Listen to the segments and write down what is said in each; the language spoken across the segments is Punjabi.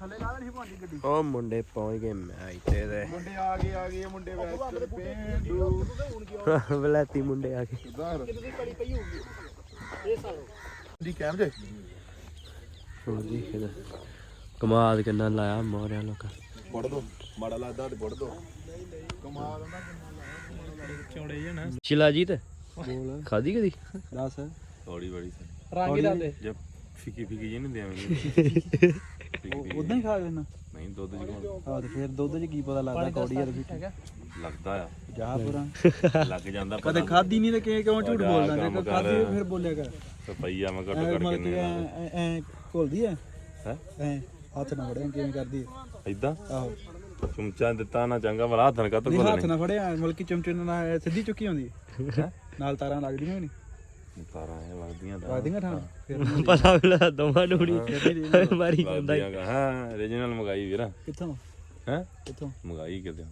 ਥੱਲੇ ਲਾ ਦੇਣੀ ਭਾਂਜੀ ਗੱਡੀ। ਉਹ ਮੁੰਡੇ ਪਹੁੰਚ ਗਏ ਮੈਚ ਤੇ ਦੇ। ਮੁੰਡੇ ਆ ਗਏ ਆ ਗਏ ਮੁੰਡੇ ਵੈਸਟ ਪੇਂਡੂ। ਵਲੈਤੀ ਮੁੰਡੇ ਆ ਗਏ। ਸੁਧਾਰ ਦੀ ਕੈਮ ਜੇ? ਇਹਦਾ ਕਮਾਲ ਕਿੰਨਾ ਲਾਇਆ ਮੋਰਿਆ ਲੋਕਾਂ। ਪੜ ਦੋ ਮਾੜਾ ਲੱਗਦਾ ਤੇ ਪੜ ਦੋ ਕਮਾਲ ਚੌੜੇ ਜਣਾ ਸ਼ਿਲਾਜੀਤ ਬੋਲ। ਖਾਦੀ ਕਦੀ? ਦੱਸ। ਥੋੜੀ ਬੜੀ ਰੰਗ ਹੀ ਲਾਦੇ ਜਬ ਫਿੱਕੀ ਫਿੱਕੀ ਜੀ ਨਹੀਂ ਦੇਵਾਂਗੇ ਉਦਾਂ ਹੀ ਖਾ ਲੈਣਾ ਨਹੀਂ ਦੁੱਧ ਜਿਹਾ ਹਾਂ ਤੇ ਫਿਰ ਦੁੱਧ 'ਚ ਕੀ ਪਤਾ ਲੱਗਦਾ ਕੌੜੀ ਯਾਰ ਵੀ ਲੱਗਦਾ ਆ। ਜਾ ਪੂਰਾ। ਲੱਗ ਜਾਂਦਾ ਕਦੇ ਖਾਦੀ ਨਹੀਂ ਤੇ ਕਿਉਂ ਝੂਠ ਬੋਲਦਾ ਜੇ। ਖਾਦੀ ਫਿਰ ਬੋਲਿਆ ਕਰ। ਰੁਪਈਆ ਮੈਂ ਘੱਟ ਐ ਘੱਟ ਕਿ ਐ ਐ ਘੋਲਦੀ ਐ? ਹੈ? ਐ ਹੱਥ ਨਾਲ ਫੜਿਆ ਕਿਵੇਂ ਕਰਦੀ ਐ? ਇਦਾਂ ਆਹੋ। ਚਮਚਾ ਦਿੱਤਾ ਨਾ ਚੰਗਾ ਭਲਾ ਹੱਥ ਨਾਲ ਕੱਤ ਨਹੀਂ ਹੱਥ ਨਾਲ ਫੜਿਆ ਮਤਲਬ ਕਿ ਚਮਚੇ ਨਾਲ ਐ ਸਿੱਧੀ ਚੁੱਕੀ ਹੁੰਦੀ ਹੈ? ਨਾਲ ਤਾਰਾਂ ਲੱਗਦੀਆਂ ਨਹੀਂ ਤਾਰਾਂ ਇਹ ਲੱਗਦੀਆਂ ਤਾਂ। ਲੱਗਦੀਆਂ ਠਾਂ ਫਿਰ ਪਤਾ ਵੀ ਦੋਵਾਂ ਨੂੰ ਨਹੀਂ ਮਾਰੀ ਜਾਂਦਾ। ਹਾਂ। ਓਰੀਜਨਲ ਮੰਗਾਈ ਵੀਰ। ਕਿੱਥੋਂ? ਹੈ? ਕਿੱਥੋਂ? ਮੰਗਾਈ ਕਿਤੇ।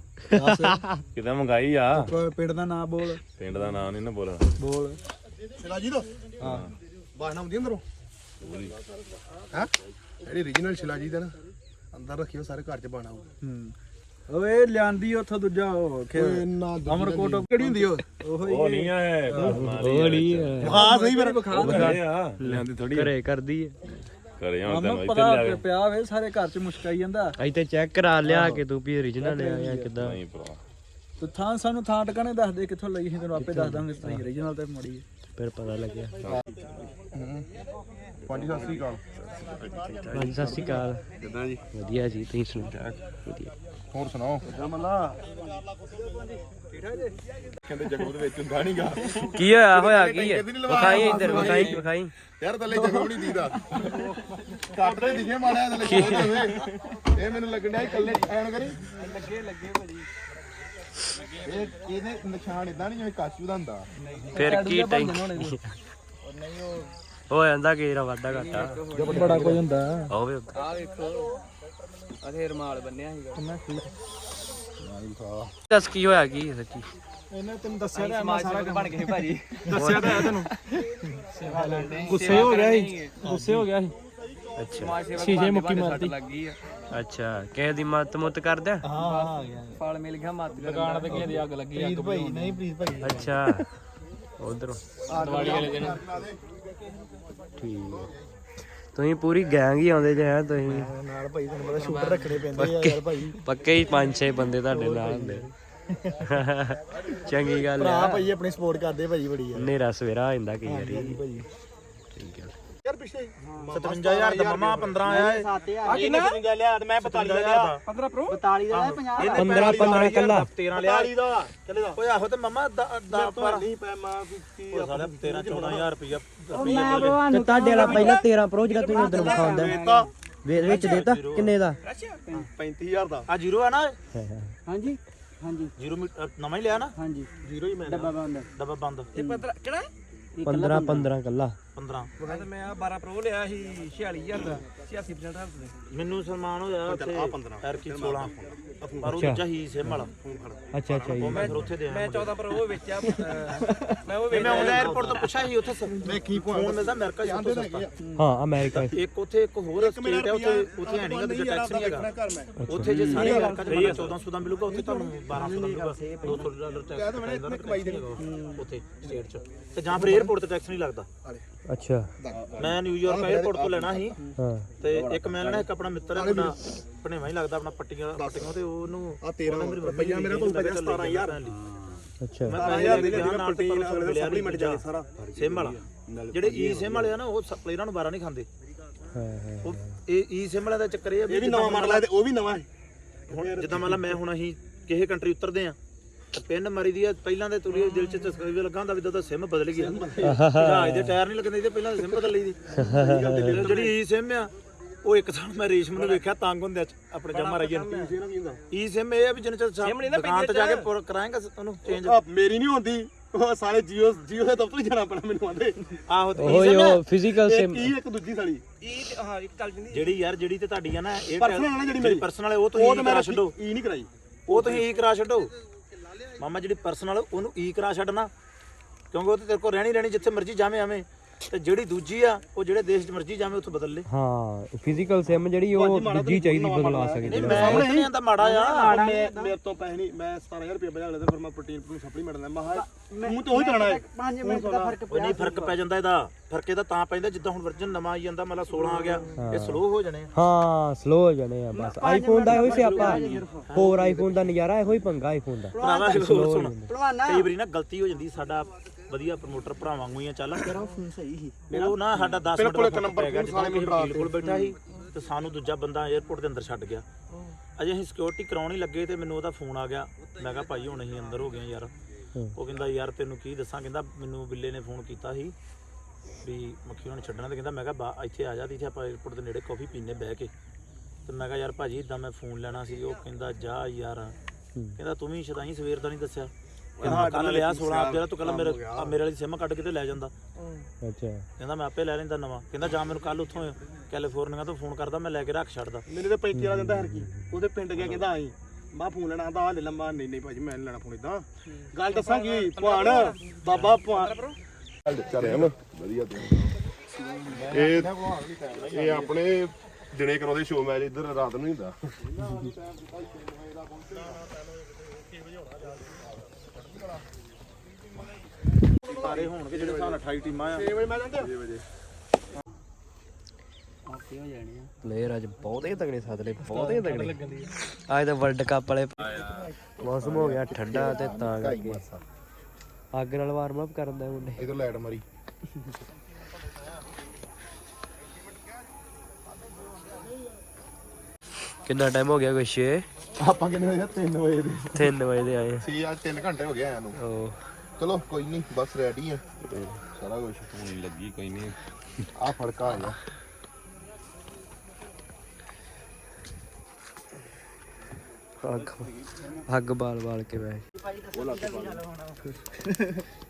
ਕਿਤੇ ਮੰਗਾਈ ਆ। ਪਿੰਡ ਦਾ ਨਾਮ ਬੋਲ। ਪਿੰਡ ਦਾ ਨਾਮ ਨਹੀਂ ਨਾ ਬੋਲਣਾ ਬੋਲ। ਸ਼ਿਲਾਜੀ ਤੋਂ? ਹਾਂ। ਬਾਹਨਾ ਹੁੰਦੀ ਅੰਦਰੋਂ? ਹਾਂ? ਜਿਹੜੀ ਰੀਜਨਲ ਸ਼ਿਲਾਜੀ ਦਾ ਨਾ ਅੰਦਰ ਰੱਖਿਓ ਸਾਰੇ ਘਰ ਚ ਬਾਣਾ ਹੂੰ। ਓਏ ਲਿਆਂਦੀ ਉੱਥੋਂ ਦੂਜਾ ਉਹ ਖੇ- ਨਾ ਅਮਰਕੋਟ ਕਿਹੜੀ ਹੁੰਦੀ ਉਹ? ਉਹੋ ਨਹੀਂ ਆ ਇਹ ਉਹ ਨਹੀਂ ਹਾਂ ਸਹੀ ਫਿਰ। ਆ ਲਿਆਂਦੀ ਥੋੜੀ ਘਰੇ ਕਰਦੀ ਹੈ ਕਰੇ ਅਮਰ ਤੈਨੂੰ ਇੱਥੇ ਪਤਾ ਲਿਆ ਪਿਆ ਵੇ ਸਾਰੇ ਘਰ ਚ ਮੁਸ਼ਕਾਈ ਜਾਂਦਾ। ਅਸੀਂ ਤੇ ਚੈੱਕ ਕਰਾ ਲਿਆ ਕਿ ਤੂੰ ਵੀ origignal ਆ ਜਾਂ ਕਿਦਾਂ। ਨਹੀਂ ਭਰਾ। ਤੇ ਥਾਂ ਸਾਨੂੰ ਥਾਂ ਟਿਕਾਣੇ ਦੱਸ ਦੇ ਕਿੱਥੋਂ ਲਈ ਸੀ ਤੈਨੂੰ ਆਪੇ ਦੱਸ ਦਾਂਗੇ ਸਹੀ ਰੀਜਨਲ ਤੇ ਮੜੀ ਫਿਰ ਪਤਾ ਲੱਗਿਆ। ਪੰਜ ਸਤਿ ਸ੍ਰੀ ਅਕਾਲ। ਹਾਂਜੀ ਸਤਿ ਸ਼੍ਰੀ ਅਕਾਲ। ਕਿਦਾਂ ਜੀ? ਵਧੀਆ ਜੀ ਤੁਸੀਂ ਸੁਣਾਓ? ਵਧੀਆ। ਹੋਰ ਸੁਣਾਓ? ਮੱਲਾ ਕਹਿੰਦੇ ਜਗੋ ਦੇ ਵਿੱਚ ਹੁੰਦਾ ਨਹੀਂਗਾ ਕੀ ਹੋਇਆ ਹੋਇਆ ਕੀ ਹੈ? ਵਿਖਾਈ ਇੱਧਰ ਵਿਖਾਈ ਵਿਖਾਈ। ਯਾਰ ਥੱਲੇ ਜਗੋ ਨਹੀਂ ਦੀਦਾ। ਕੱਟ ਦੇ ਦਿਖੇ ਮਾਰਿਆ ਥੱਲੇ ਇਹ ਮੈਨੂੰ ਲੱਗਣ ਡਿਆ ਇਕੱਲੇ ਐਨ ਕਰੀ। ਲੱਗੇ ਲੱਗੇ ਭਾਜੀ ਇਹ ਇਹਦੇ ਨਿਸ਼ਾਨ ਇਦਾਂ ਨਹੀਂ ਜਿਵੇਂ ਕਾਸ਼ੂ ਦਾ ਹੁੰਦਾ। ਫਿਰ ਕੀ ਟਾਈ ਹੋ ਜਾਂਦਾ ਕਿ ਰਾ ਵਾਧਾ ਘਾਟਾ। ਬੜਾ ਕੁਝ ਹੁੰਦਾ। ਹੋਵੇ ਆ ਵੇਖੋ। ਅਥੇ ਰਮਾਲ ਬੰਨਿਆ ਸੀਗਾ। ਦੱਸ ਕੀ ਹੋਇਆ ਕੀ ਹੈ ਸੱਚੀ? ਇਹਨੇ ਤੈਨੂੰ ਦੱਸਿਆ ਤਾਂ ਸਮਾਜ ਸੇਵਕ ਬਣ ਗਏ ਭਾਜੀ। ਦੱਸਿਆ ਤਾਂ ਹੈ ਤੈਨੂੰ। ਗੁੱਸੇ ਹੋ ਗਿਆ ਸੀ। ਗੁੱਸੇ ਹੋ ਗਿਆ ਸੀ। ਅੱਛਾ। ਸ਼ੀਸ਼ੇ ਮੁੱਕੀ ਮਾਰਤੀ। ਅੱਛਾ ਕਿਸੇ ਦੀ ਮੱਤ ਮੁੱਤ ਕਰਦਾ? ਹਾਂ ਆ ਗਿਆ ਫਲ ਮਿਲ ਗਿਆ ਮਾਤ ਦੁਕਾਨ ਤੇ ਕਿਸੇ ਦੀ ਅੱਗ ਲੱਗੀ ਅੱਗ ਭਾਈ ਨਹੀਂ ਪ੍ਰੀਤ ਭਾਈ। ਅੱਛਾ ਉਧਰੋਂ। ਦਿਵਾਲੀ ਵਾਲੇ ਦਿਨ। ਠੀਕ ਹੈ। ਤੁਸੀਂ ਪੂਰੀ ਗੈਂਗ ਹੀ ਆਉਂਦੇ ਜੇ ਹੈ ਤੁਸੀਂ। ਨਾਲ ਭਾਈ ਤੁਹਾਨੂੰ ਪਤਾ ਸ਼ੂਟਰ ਰੱਖਣੇ ਪੈਂਦੇ ਆ ਯਾਰ ਭਾਈ। ਪੱਕੇ ਹੀ ਪੰਜ ਛੇ ਬੰਦੇ ਤੁਹਾਡੇ ਨਾਲ ਹੁੰਦੇ ਚੰਗੀ ਗੱਲ ਭਰਾ ਆ ਭਾਈ ਆਪਣੀ ਸਪੋਰਟ ਕਰਦੇ ਭਾਈ ਬੜੀ ਯਾਰ ਹਨੇਰਾ ਸਵੇਰਾ ਹੋ ਜਾਂਦਾ ਕਈ ਵਾਰੀ। ਭਾਈ। ਠੀਕ ਹੈ ਯਾਰ ਪਿੱਛੇ 57000 ਦਾ ਮਮਾ 15 ਆਇਆ ਆ ਕਿੰਨਾ? 55000 ਲਿਆ ਤੇ ਮੈਂ 42 ਦਾ ਲਿਆ। 15 ਪ੍ਰੋ? 42 ਦਾ 50 15 15 ਕੱਲਾ 13 ਲਿਆ। 42 ਦਾ। ਚੱਲੇ ਓਏ ਆਹੋ ਤੇ ਮਮਾ 10 ਪਰ ਨਹੀਂ ਪੈ ਮਾਂ ਕੀ ਸਾਲਾ 13 14000 ਰੁਪਇਆ ਤੇ ਤੁਹਾਡੇ। ਵਾਲਾ ਪਹਿਲਾਂ 13 ਪ੍ਰੋ ਜਿਹੜਾ ਤੁਸੀਂ ਉਧਰ ਵਿਖਾਉਂਦਾ ਵੇ- ਵਿੱਚ ਦੇਤਾ? ਕਿੰਨੇ ਦਾ? 35000 ਦਾ। ਆ ਜ਼ੀਰੋ ਆ ਨਾ? ਹਾਂਜੀ ਹਾਂਜੀ। ਜ਼ੀਰੋ ਨਵਾਂ ਹੀ ਲਿਆ ਨਾ? ਹਾਂਜੀ। ਜ਼ੀਰੋ ਹੀ ਮੈਂ ਡੱਬਾ ਬੰਦ। ਡੱਬਾ ਬੰਦ। ਇਹ 15 ਕਿਹੜਾ? 15 15 ਕੱਲਾ 15 ਤੇ ਮੈਂ ਆ 12 ਪ੍ਰੋ ਲਿਆ ਸੀ 46000 ਦਾ 86% ਹੱਥ ਦੇ। ਮੈਨੂੰ ਸਨਮਾਨ ਹੋਇਆ ਉੱਥੇ ਆ। 15 ਐਰਕੀ 16 ਪਰ ਉਹ ਦੂਜਾ ਹੀ ਸਿਮ ਵਾਲਾ। ਅੱਛਾ ਅੱਛਾ ਜੀ। ਉਹ ਮੈਂ ਫਿਰ ਉੱਥੇ ਦੇ ਮੈਂ 14 ਪ੍ਰੋ ਵੇਚਿਆ ਅਹ, ਮੈਂ ਉਹ ਵੇਚਿਆ ਮੈਂ ਆਉਂਦਾ 에어ਪੋਰਟ ਤੋਂ ਪੁੱਛਿਆ ਸੀ ਉੱਥੇ ਮੈਂ ਕੀ ਫੋਨ ਮਿਲਦਾ ਅਮਰੀਕਾ ਜਾਂ ਤੋਂ ਸਸਤਾ। ਹਾਂ ਅਮਰੀਕਾ ਇੱਕ ਉੱਥੇ ਇੱਕ ਹੋਰ ਸਟੇਟ ਹੈ ਉੱਥੇ ਉੱਥੇ ਹੈ ਨਹੀਂਗਾ ਤੇ ਟੈਕਸ ਨਹੀਂ ਹੈਗਾ। ਉੱਥੇ ਜੇ ਸਾਰੇ ਅਮਰੀਕਾ ਚ ਬੰਦਾ 1400 ਦਾ ਮਿਲੂਗਾ ਉੱਥੇ ਤੁਹਾਨੂੰ 1200 ਦਾ ਮਿਲੂਗਾ। 200 ਡਾਲਰ ਟੈਕਸ ਉੱਥੇ। ਸਟੇਟ ਚ। ਤੇ ਜਾਂ ਫਿਰ 에어ਪੋਰਟ ਤੇ ਟੈਕਸ ਨਹੀਂ ਲੱਗਦਾ। ਅੱਛਾ। ਮੈਂ ਨਿਊਯਾਰਕ 에어ਪੋਰਟ ਤੋਂ ਲੈਣਾ ਸੀ। ਹਾਂ। ਤੇ ਇੱਕ ਮੈਂ ਲੈਣਾ ਇੱਕ ਆਪਣਾ ਮਿੱਤਰ ਹੈ ਆਪਣਾ ਭਣੇਵਾ ਹੀ ਲੱਗਦਾ ਆਪਣਾ ਪੱਟੀਆਂ ਪੱਟੀਆਂ ਤੇ ਉਹਨੂੰ ਆ 13 ਰੁਪਈਆ ਮੇਰਾ ਤੋਂ ਪੈ ਗਿਆ 17000 ਅੱਛਾ। ਮੈਂ ਪੈਸੇ ਦੇ ਕੇ ਨਾਲ ਤੇ ਸਪਲੀਮੈਂਟ ਜਾਲੇ ਸਾਰਾ। ਸਿਮ ਵਾਲਾ। ਜਿਹੜੇ ਈ ਸਿਮ ਵਾਲੇ ਆ ਨਾ ਉਹ ਪਲੇਅਰਾਂ ਨੂੰ ਬਾਰਾ ਨਹੀਂ ਖਾਂਦੇ। ਹਾਂ ਹਾਂ ਉਹ ਇਹ ਈ ਸਿਮ ਵਾਲਿਆਂ ਦਾ ਚੱਕਰ ਇਹ ਆ ਇਹ ਵੀ ਨਵਾਂ ਮਾਡਲ ਹੈ ਤੇ ਉਹ ਵੀ ਨਵਾਂ ਹੈ। ਹੁਣ ਜਿੱਦਾਂ ਮੰਨ ਲਾ ਮੈਂ ਹੁਣ ਅਸੀਂ ਕਿਸੇ ਕੰਟਰੀ ਉਤਰਦੇ ਆ ਪਿੰਨ ਮਾਰੀ ਦੀ ਆ ਪਹਿਲਾਂ ਦੇ ਤੁਲੀ ਦਿਲ ਚ ਤਸਵੀਰ ਲੱਗਾ ਹੁੰਦਾ ਵੀ ਤਾਂ ਸਿਮ ਬਦਲ ਗਿਆ ਜਹਾਜ਼ ਦੇ ਟਾਇਰ ਨਹੀਂ ਲੱਗਦੇ ਇਹਦੇ ਪਹਿਲਾਂ ਸਿਮ ਬਦਲ ਲਈ ਦੀ ਤੇ ਜਿਹੜੀ ਈ ਸਿਮ ਆ ਉਹ ਇੱਕ ਸਾਲ ਮੈਂ ਰੇਸ਼ਮ ਨੂੰ ਵੇਖਿਆ ਤੰਗ ਹੁੰਦੇ ਆਪਣੇ ਜਮਾ ਰਹੀ ਨੂੰ। ਈ ਸਿਮ ਇਹ ਆ ਵੀ ਜਿੰਨੇ ਚਿਰ ਦੁਕਾਨ ਤੇ ਜਾ ਕੇ ਪੁਰ- ਕਰਾਏਗਾ ਉਹਨੂੰ ਚੇਂਜ ਆ ਮੇਰੀ ਨਹੀਂ ਹੁੰਦੀ ਉਹ ਸਾਰੇ ਜੀਓ ਜੀਓ ਦੇ ਦਫ਼ਤਰ ਹੀ ਜਾਣਾ ਪੈਣਾ ਮੈਨੂੰ ਆਂਦੇ। ਆਹੋ ਤੇ ਉਹ ਫਿਜ਼ੀਕਲ ਇਹ ਸਿਮ ਕੀ ਇੱਕ ਦੂਜੀ ਸਾਲੀ। ਇਹ ਤੇ- ਹਾਂ ਇੱਕ ਚੱਲ ਜਾਂਦੀ। ਜਿਹੜੀ ਯਾਰ ਜਿਹੜੀ ਤੇ ਤੁਹਾਡੀ ਆ ਨਾ ਇਹ Personal ਆ ਨਾ ਜਿਹੜੀ ਮੇਰੀ। ਪਰਸਨਲ ਉਹ ਉਹ ਤੁਸੀਂ ਤਾਂ ਈ ਮੈਂ ਕਰਾ ਛੱਡੋ। ਈ ਨਹੀਂ ਕਰਾਈ। ਉਹ ਤੁਸੀਂ ਈ ਕਰਾ ਛੱਡੋ। ਮਾਮਾ ਜਿਹੜੀ ਪਰਸਨਲ ਉਹਨੂੰ ਈ ਕਰਾ ਛੱਡਣਾ। ਕਿਉਂਕਿ ਉਹ ਤੇ ਤੇਰੇ ਕੋਲ ਰਹਿਣੀ ਰਹਿਣੀ ਜਿੱਥੇ ਮਰਜ਼ੀ ਜਾਵੇਂ ਆਵੇਂ ਤੇ ਜਿਹੜੀ ਦੂਜੀ ਆ ਉਹ ਜਿਹੜੇ ਦੇਸ਼ 'ਚ ਮਰਜ਼ੀ ਜਾਵੇ ਉੱਥੋਂ ਬਦਲ ਲੇ। ਹਾਂ ਫਿਜ਼ੀਕਲ ਸਿਮ ਜਿਹੜੀ ਉਹ ਦੂਜੀ ਚਾਹੀਦੀ ਬਦਲਾ ਸਕਦੀ ਨਹੀਂ ਮੈਂ ਨਹੀਂ ਆਂਦਾ ਮਾੜਾ ਆ। ਮੈਂ ਮੇਰੇ ਤੋਂ ਪੈਸੇ ਨਹੀਂ ਮੈਂ 17000 ਰੁਪਏ ਬਜਾ ਲੈਦਾ ਫਿਰ ਮੈਂ ਪ੍ਰੋਟੀਨ ਨੂੰ ਸਪਲੀਮੈਂਟ ਲੈਂਦਾ। ਮੈਂ ਮੂੰਹ ਤੇ ਉਹੀ ਚਲਾਣਾ ਹੈ। 5 ਮਿੰਟ ਦਾ ਫ਼ਰਕ ਕੋਈ ਨਹੀਂ ਫ਼ਰਕ ਪੈ ਜਾਂਦਾ ਇਹਦਾ। ਫ਼ਰਕ ਇਹਦਾ ਤਾਂ ਪੈਂਦਾ ਜਿੱਦਾਂ ਹੁਣ ਵਰਜਨ ਨਵਾਂ ਆਈ ਜਾਂਦਾ ਮਤਲਬ 16 ਆ ਗਿਆ। ਇਹ ਸਲੋ ਹੋ ਜਾਣੇ ਆ। ਹਾਂ ਸਲੋ ਹੋ ਜਾਣੇ ਆ ਬਸ। ਆਈਫੋਨ ਦਾ ਇਹੋ ਹੀ ਸਿਆਪਾ ਹੋਰ ਆਈਫੋਨ ਦਾ ਨਜ਼ਾਰਾ ਇਹੋ ਹੀ ਪੰਗਾ ਆਈਫੋਨ ਦਾ। ਭਲਵਾਨਾ ਕਈ ਵਾਰੀ ਨਾ ਗਲਤੀ ਹੋ ਜਾਂਦੀ ਸਾਡਾ ਵਧੀਆ ਪ੍ਰਮੋਟਰ ਭਰਾ ਵਾਂਗੂ ਹੀ ਆ ਚੱਲ। ਤੇਰਾ ਫੋਨ ਸਹੀ ਸੀ। ਉਹ ਨਾ ਸਾਡਾ 10 ਮਿੰਟ ਬਿਲਕੁਲ ਇੱਕ ਨੰਬਰ ਫੋਨ ਸਾਲੇ ਮੈਨੂੰ ਡਰਾ ਕੋਲ ਬੈਠਾ ਸੀ ਤੇ ਸਾਨੂੰ ਦੂਜਾ ਬੰਦਾ 에ਅਰਪੋਰਟ ਦੇ ਅੰਦਰ ਛੱਡ ਗਿਆ। ਅਜੇ ਅਸੀਂ ਸਿਕਿਉਰਿਟੀ ਕਰਾਉਣ ਲੱਗੇ ਤੇ ਮੈਨੂੰ ਉਹਦਾ ਫੋਨ ਆ ਗਿਆ। ਮੈਂ ਕਿਹਾ ਭਾਈ ਹੁਣ ਅਸੀਂ ਅੰਦਰ ਹੋ ਗਏ ਯਾਰ। ਉਹ ਕਹਿੰਦਾ ਯਾਰ ਤੈਨੂੰ ਕੀ ਦੱਸਾਂ? ਕਹਿੰਦਾ ਮੈਨੂੰ ਬਿੱਲੇ ਨੇ ਫੋਨ ਕੀਤਾ ਸੀ ਵੀ ਮੱਖੀ ਹੁਣ ਛੱਡਣਾ ਤੇ ਕਹਿੰਦਾ ਮੈਂ ਕਿਹਾ ਇੱਥੇ ਆ ਜਾ ਤੇ ਇੱਥੇ ਆਪਾਂ 에ਅਰਪੋਰਟ ਦੇ ਨੇੜੇ ਕਾਫੀ ਪੀਣੇ ਬਹਿ ਕੇ। ਤੇ ਮੈਂ ਕਿਹਾ ਯਾਰ ਭਾਜੀ ਇਦਾਂ ਮੈਂ ਫੋਨ ਲੈਣਾ ਸੀ। ਉਹ ਕਹਿੰਦਾ ਜਾ ਯਾਰ। ਕਹਿੰਦਾ ਤੂੰ ਵੀ ਸ਼ਦਾਈ ਸਵੇਰ ਦਾ ਨਹੀਂ ਦੱਸਿਆ। ਕੱਲ ਲਿਆ 16 ਆਪ ਜਿਹੜਾ ਤੂੰ ਕੱਲ ਮੇਰੇ ਆਹ ਮੇਰੇ ਵਾਲੀ ਸਿਮ ਕੱਢ ਕੇ ਤੇ ਲੈ ਜਾਂਦਾ। ਅੱਛਾ। ਕਹਿੰਦਾ ਮੈਂ ਆਪੇ ਲੈ ਲੈਂਦਾ ਨਵਾਂ। ਕਹਿੰਦਾ ਜਾਂ ਮੈਨੂੰ ਕੱਲ ਉੱਥੋਂ ਕੈਲੀਫੋਰਨੀਆ ਤੋਂ ਫੋਨ ਕਰਦਾ ਮੈਂ ਲੈ ਕੇ ਰੱਖ ਛੱਡਦਾ। ਮੈਨੂੰ ਤੇ 35 ਵਾਲਾ ਦਿੰਦਾ ਹਰ ਕੀ ਉਹਦੇ ਪਿੰਡ ਗਿਆ ਕਹਿੰਦਾ ਆਈ। ਮੈਂ ਫੋਨ ਲੈਣਾ ਆਂਦਾ ਆ ਲੈ ਲੰਮਾ ਨਹੀਂ ਨਹੀਂ ਭਾਜੀ ਮੈਂ ਨੀ ਲੈਣਾ ਫੋਨ ਇਦਾਂ ਗੱਲ ਦੱਸਾਂ ਕੀ ਭਾਣ ਬਾਬਾ ਭਾਣ ਚੱਲ ਵਧੀਆ ਤੂੰ ਇਹ ਇਹ ਆਪਣੇ ਦਿਨੇ ਕਰਾਉਂਦੇ ਸ਼ੋਅ ਮੈਚ ਇੱਧਰ ਰਾਤ ਨੂੰ ਹੀ ਹੁੰਦਾ। ਸਾਰੇ ਹੋਣਗੇ ਜਿਹੜੇ ਹਿਸਾਬ ਨਾਲ 28 ਟੀਮਾਂ ਆ। 6 ਵਜੇ ਮੈਂ ਜਾਂਦੇ। 6 ਵਜੇ। ਪਲੇਅਰ ਅੱਜ ਬਹੁਤੇ ਤਗੜੇ ਸਾਦਲੇ ਬਹੁਤੇ ਤਗੜੇ। ਅੱਜ ਤਾਂ ਵਰਲਡ ਕੱਪ ਵਾਲੇ ਮੌਸਮ ਹੋ ਗਿਆ ਠੰਡਾ ਤੇ ਤਾਂ ਕਰਕੇ। ਅੱਗ ਨਾਲ ਵਾਰਮ ਅਪ ਕਰਨ ਦਾ ਮੁੰਡੇ। ਇਧਰ ਲਾਈਟ ਮਾਰੀ। ਕਿੰਨਾ ਟਾਈਮ ਹੋ ਗਿਆ ਕੁਛ ਆਪਾਂ ਕਿੰਨੇ ਵਜੇ 3 ਵਜੇ ਦੇ। 3 ਵਜੇ ਦੇ ਆਏ ਸੀ ਅੱਜ 3 ਘੰਟੇ ਹੋ ਗਏ ਆਇਆ ਨੂੰ। ਚਲੋ ਕੋਈ ਨਹੀਂ ਬਸ ਰੈਡੀ ਆ। ਸਾਰਾ ਕੁਝ ਧੂਣੀ ਲੱਗੀ ਕੋਈ ਨਹੀਂ ਆ ਫੜਕਾ ਆ ਗਿਆ ਅੱਗ ਅੱਗ ਬਾਲ ਬਾਲ ਕੇ ਬੈ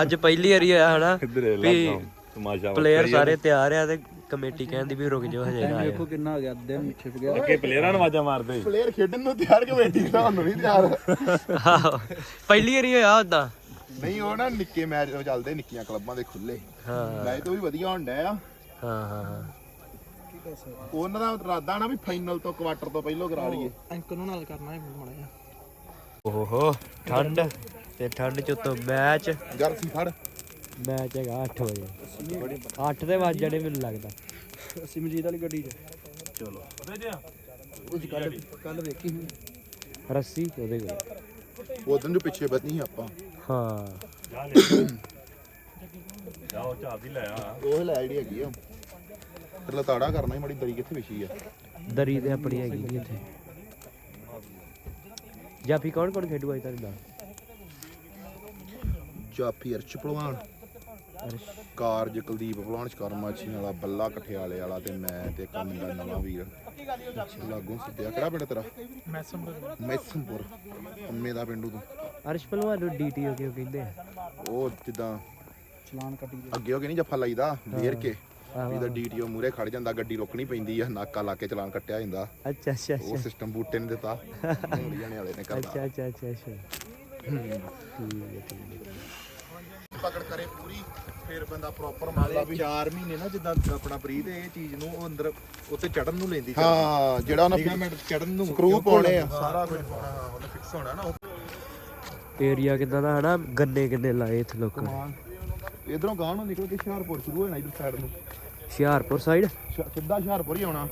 ਅੱਜ ਪਹਿਲੀ ਵਾਰੀ ਹੋਇਆ ਹਨਾ ਵੀ ਤਮਾਸ਼ਾ ਪਲੇਅਰ ਸਾਰੇ ਤਿਆਰ ਆ ਤੇ ਕਮੇਟੀ ਕਹਿੰਦੀ ਵੀ ਰੁਕ ਜਾਓ ਹਜੇ ਨਾ ਆਇਓ ਕਿੰਨਾ ਹੋ ਗਿਆ ਅੱਧੇ ਛਿਪ ਗਿਆ। ਅੱਗੇ ਪਲੇਅਰਾਂ ਨੂੰ ਆਵਾਜ਼ਾਂ ਮਾਰਦੇ ਪਲੇਅਰ ਖੇਡਣ ਨੂੰ ਤਿਆਰ ਕਮੇਟੀ ਸਾਨੂੰ ਨਹੀਂ ਤਿਆਰ। ਆਹੋ, ਪਹਿਲੀ ਵਾਰੀ ਹੋਇਆ ਉਦਾਂ ਨਹੀਂ ਉਹ ਨਾ ਨਿੱਕੇ ਮੈਚ ਚੱਲਦੇ ਨਿੱਕੀਆਂ ਕਲੱਬਾਂ ਦੇ ਖੁੱਲੇ। ਹਾਂ। ਮੈਚ ਤੋਂ ਵੀ ਵਧੀਆ ਹੁੰਦਾ ਆ। ਹਾਂ ਹਾਂ ਹਾਂ। ਉਹਨਾਂ ਦਾ ਇਰਾਦਾ ਨਾ ਵੀ ਫਾਈਨਲ ਤੋਂ ਕੁਆਟਰ ਤੋਂ ਪਹਿਲਾਂ ਕਰਾ ਲਈਏ। ਅੰਕਲ ਨੂੰ ਨਾਲ ਕਰਨਾ ਹੈ ਮਾੜਾ ਜਿਹਾ ਓਹੋ ਠੰਡ। ਤੇ ਠੰਡ ਚ ਉੱਤੋਂ ਮੈਚ। ਜਰਸੀ ਫੜ। ਮੈਚ ਹੈਗਾ 8 ਵਜੇ। 8 ਦੇ ਵੱਜ ਜਾਣੇ ਮੈਨੂੰ ਲੱਗਦਾ। ਸਿਮਰਜੀਤ ਵਾਲੀ ਗੱਡੀ 'ਚ। ਕੱਲ ਵੇਖੀ ਸੀ। ਰੱਸੀ ਉਹਦੇ ਕੋਲ। ਉਦੋਂ ਜੋ ਪਿੱਛੇ ਬਚੀ ਸੀ ਆਪਾਂ। ਹਾਂ। ਜਾਓ ਝਾਤੀ ਲੈ ਆ। ਉਹ ਲੈ ਜਿਹੜੀ ਹੈਗੀ ਆ। ਤੇ ਲਤਾੜਾ ਕਰਨਾ ਹੀ ਮੜੀ ਦਰੀ ਕਿੱਥੇ ਵਿਛੀ ਆ? ਦਰੀ ਤੇ ਆਪਣੀ ਹੈਗੀ ਜੀ ਇੱਥੇ। ਜਾਫੀ ਕੌਣ ਕੌਣ ਖੇਡੂਗਾ ਇਹ ਤੁਹਾਡੇ ਨਾਲ ਜਾਫੀ ਅਰਸ਼ ਭਲਵਾਨ ਕਾਰਜ ਕੁਲਦੀਪ ਭਲਵਾਨ ਸ਼ਕਰਮਾਚੀ ਵਾਲਾ ਬੱਲਾ ਕਠਿਆਲੇ ਵਾਲਾ ਤੇ ਮੈਂ ਤੇ ਇੱਕ ਮੁੰਡਾ ਨਵਾਂ ਵੀਰ। ਲਾਗੋਂ ਸਿੱਧਿਆ। ਕਿਹੜਾ ਪਿੰਡ ਤੇਰਾ? ਮੈਸਮਪੁਰ ਮੈਸਮਪੁਰ ਅੰਮੇ ਦਾ ਪਿੰਡੂ ਤੂੰ। ਅਰਸ਼ ਪਹਿਲਵਾਨ ਨੂੰ ਡੀਟੀਓ ਕਿਉਂ ਕਹਿੰਦੇ ਆ। ਉਹ ਜਿੱਦਾਂ ਚਲਾਨ ਕੱਟੀ ਅੱਗੇ ਹੋ ਕੇ ਨਹੀਂ ਜੱਫਾ ਲਾਈਦਾ ਵੇਰ ਕੇ। ਵੀ ਤਾਂ ਡੀਟੀਓ ਮੂਰੇ ਖੜ ਜਾਂਦਾ ਗੱਡੀ ਰੋਕਣੀ ਪੈਂਦੀ ਆ ਨਾਕਾ ਲਾ ਕੇ ਚਲਾਨ ਕੱਟਿਆ ਜਾਂਦਾ। ਅੱਛਾ ਅੱਛਾ ਉਹ ਸਿਸਟਮ ਬੂਟੇ ਨੇ ਦਿੱਤਾ। ਹਰਿਆਣੇ ਵਾਲੇ ਨੇ ਕਰਦਾ ਅੱਛਾ ਅੱਛਾ ਅੱਛਾ ਅੱਛਾ। ਠੀਕ ਹੈ ਠੀਕ ਹੈ। ਪਕੜ ਕਰੇ ਪੂਰੀ ਫਿਰ ਬੰਦਾ ਪ੍ਰੋਪਰ ਮੰਨ ਲਾ ਵੀ 4 ਮਹੀਨੇ ਨਾ ਜਿੱਦਾਂ ਆਪਣਾ ਪ੍ਰੀਤ ਇਹ ਚੀਜ਼ ਨੂੰ ਉਹ ਅੰਦਰ ਉੱਤੇ ਚੜਨ ਨੂੰ ਲੈਂਦੀ ਹਾਂ ਜਿਹੜਾ ਉਹਨਾਂ ਲਿਗਾਮੈਂਟ ਚੜਨ ਨੂੰ ਸਕਰੂ ਪਾਉਣੇ ਆ। ਸਾਰਾ ਕੁਝ ਹਾਂ ਉਹਨੇ ਫਿਕਸ ਹੋਣਾ ਨਾ ਏਰੀਆ ਕਿਦਾਂ ਦਾ ਹਨਾ? ਗੰਨੇ ਕਿੰਨੇ ਲਾਏ ਇੱਥੇ ਲੋਕਾਂ। ਨੇ ਇਧਰੋਂ ਗਾਂ ਨੂੰ ਨਿਕਲ ਕੇ ਹੁਸ਼ਿਆਰਪੁਰ ਸ਼ੁਰੂ ਹੋਣਾ ਇਧਰ ਸਾਈਡ ਨੂੰ। ਹੁਸ਼ਿਆਰਪੁਰ ਸਾਈਡ ਸਿੱਧਾ ਹੁਸ਼ਿਆਰਪੁਰ ਹੀ ਆਉਣਾ।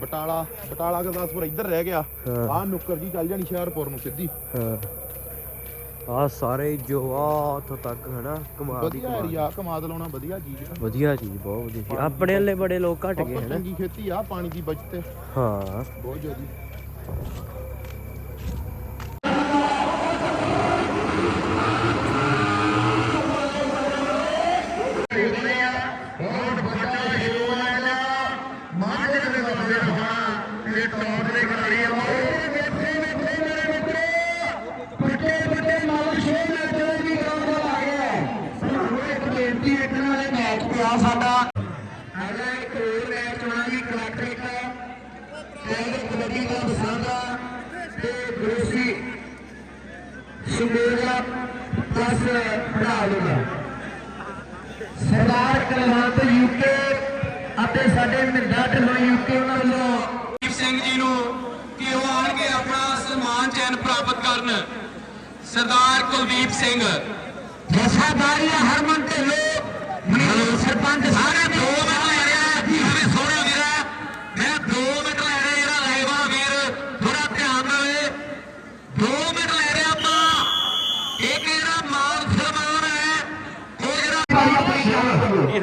ਬਟਾਲਾ ਬਟਾਲਾ ਗੁਰਦਾਸਪੁਰ ਇੱਧਰ ਰਹਿ ਗਿਆ। ਆਹ ਨੁੱਕਰ ਜੀ ਚੱਲ ਜਾਣੀ ਹੁਸ਼ਿਆਰਪੁਰ ਨੂੰ ਸਿੱਧੀ। ਹਾਂ। ਆ ਸਾਰੇ ਜੋ ਆ ਉੱਥੋਂ ਤੱਕ ਹਨਾ? ਕਮਾਲ ਦੀ ਵਧੀਆ ਕਮਾਲ। ਏਰੀਆ ਕਮਾਦ ਲਾਉਣਾ ਵਧੀਆ ਚੀਜ਼ ਆ। ਵਧੀਆ ਚੀਜ਼ ਬਹੁਤ ਵਧੀਆ ਚੀਜ਼। ਆਪਣੇ ਵਾਲੇ ਬੜੇ ਲੋਕ ਘਟ ਗਏ ਬਹੁਤ ਹਨਾ? ਚੰਗੀ ਖੇਤੀ ਆ ਪਾਣੀ ਦੀ ਬਚਤ। ਹੈ ਹਾਂ। ਬਹੁਤ ਜ਼ਿਆਦੀ। ਸਿੰਘ ਸਾਧਾ ਤੇ ਗੁਰਸੀ ਸੁਮੇਰਾ ਪਲਸ ਪੜਾ ਲੂਗਾ ਸਰਦਾਰ ਕਲਵੰਤ ਯੂਕੇ ਅਤੇ ਸਾਡੇ ਮਿੰਦਾ ਢਿੱਲੋਂ ਯੂਕੇ ਉਹਨਾਂ ਵੱਲੋਂ ਦੀਪ ਸਿੰਘ ਜੀ ਨੂੰ ਕਿ ਉਹ ਆਣ ਕੇ ਆਪਣਾ ਸਨਮਾਨ ਚੈਨ ਪ੍ਰਾਪਤ ਕਰਨ ਸਰਦਾਰ ਕੁਲਦੀਪ ਸਿੰਘ ਜਥੇਦਾਰੀ ਹਰਮਨ ਢਿੱਲੋਂ ਸਰਪੰਚ ਸਾਰੇ ਦੋ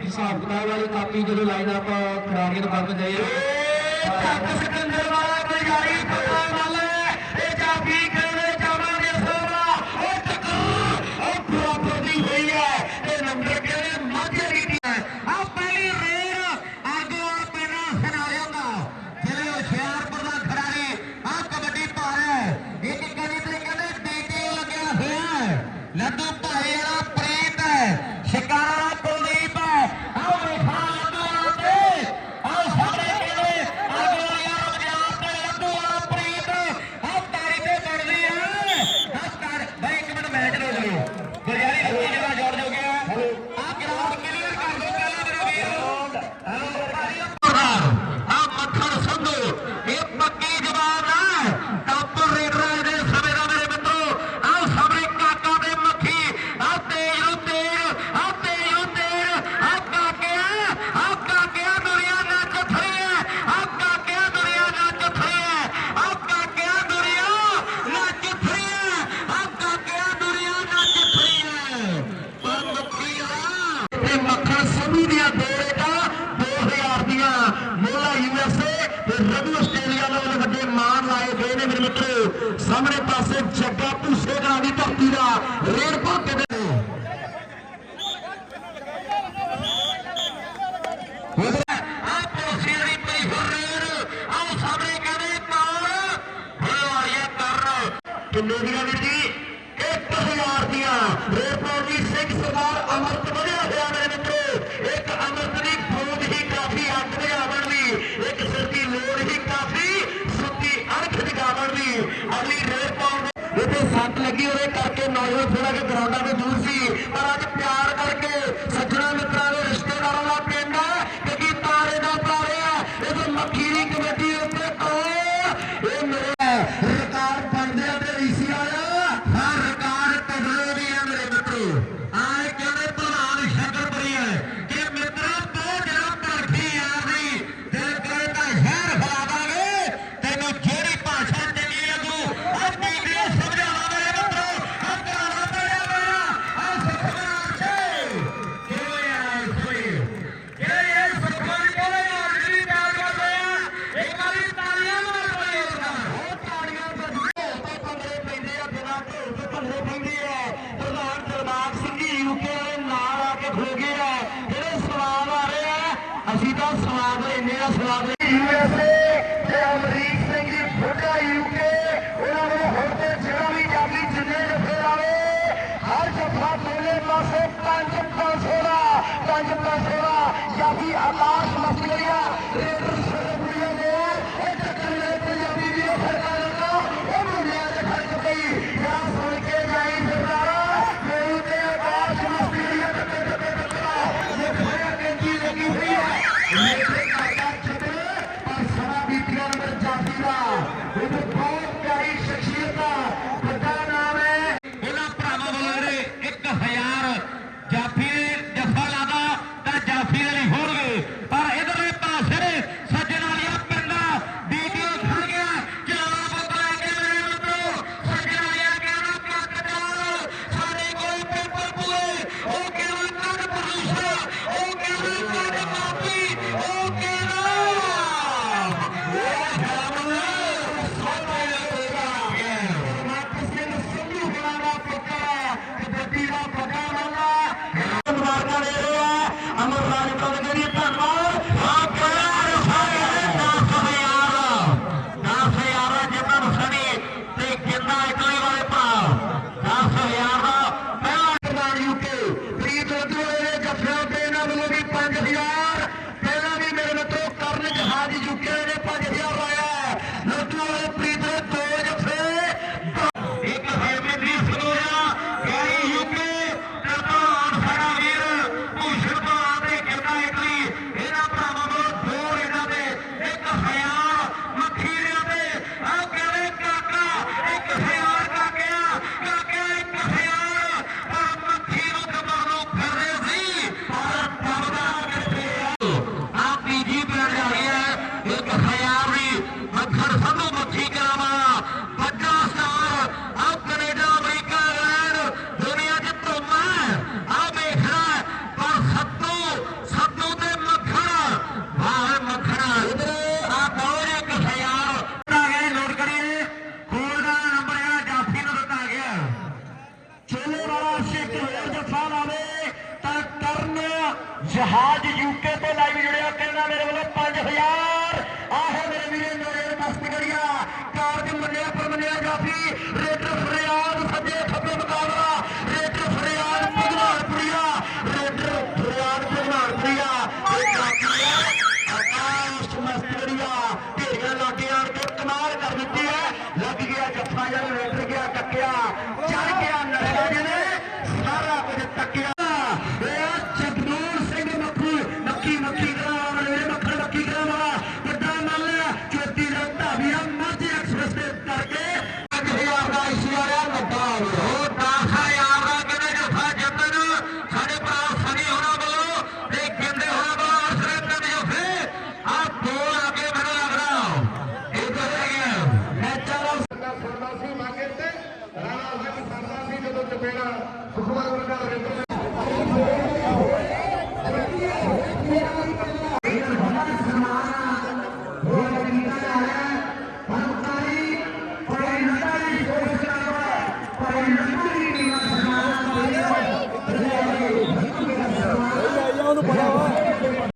ਹਿਸਾਬ ਕਿਤਾਬ ਵਾਲੀ ਕਾਪੀ ਜਦੋਂ ਲਾਈਨ ਆਪਾਂ ਖਿਡਾਰੀਆਂ ਨੂੰ ਕਰਨ ਜਾਈਏ ਸਿਕੰਦਰ ਵਾਲਾ ਕੋਈ ਯਾਰੀ